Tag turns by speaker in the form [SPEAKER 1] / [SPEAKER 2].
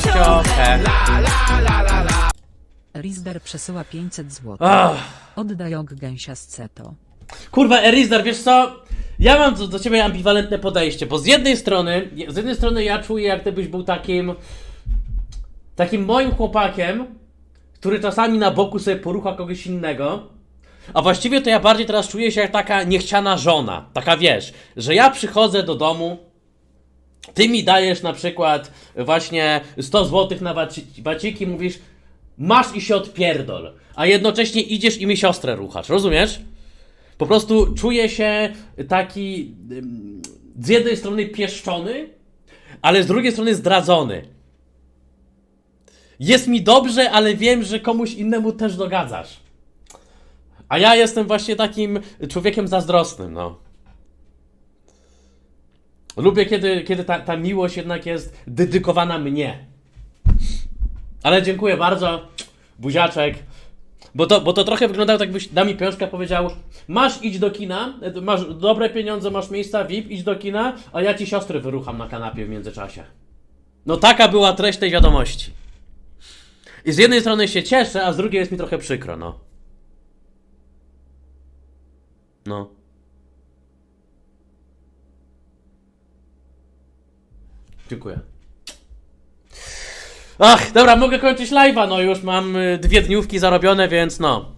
[SPEAKER 1] ciocię.
[SPEAKER 2] Rizder przesyła 500 zł. Oddaj ok gęsia z ceto.
[SPEAKER 1] Kurwa, Erizdar, wiesz co? Ja mam do, do ciebie ambiwalentne podejście, bo z jednej strony, z jednej strony ja czuję, jak gdybyś był takim, takim moim chłopakiem, który czasami na boku sobie porucha kogoś innego, a właściwie to ja bardziej teraz czuję się jak taka niechciana żona, taka wiesz, że ja przychodzę do domu, ty mi dajesz na przykład właśnie 100 zł na waci, waciki, mówisz, masz i się odpierdol, a jednocześnie idziesz i mi siostrę ruchasz, rozumiesz? Po prostu czuję się taki z jednej strony pieszczony, ale z drugiej strony zdradzony. Jest mi dobrze, ale wiem, że komuś innemu też dogadzasz. A ja jestem właśnie takim człowiekiem zazdrosnym, no. Lubię, kiedy, kiedy ta, ta miłość jednak jest dedykowana mnie. Ale dziękuję bardzo. Buziaczek. Bo to, bo to trochę wyglądało tak, jakbyś Dami Piążka powiedział Masz idź do kina, masz dobre pieniądze, masz miejsca VIP, idź do kina, a ja ci siostry wyrucham na kanapie w międzyczasie. No taka była treść tej wiadomości. I z jednej strony się cieszę, a z drugiej jest mi trochę przykro, no. No. Dziękuję. Ach, dobra, mogę kończyć live'a, no już mam y, dwie dniówki zarobione, więc no.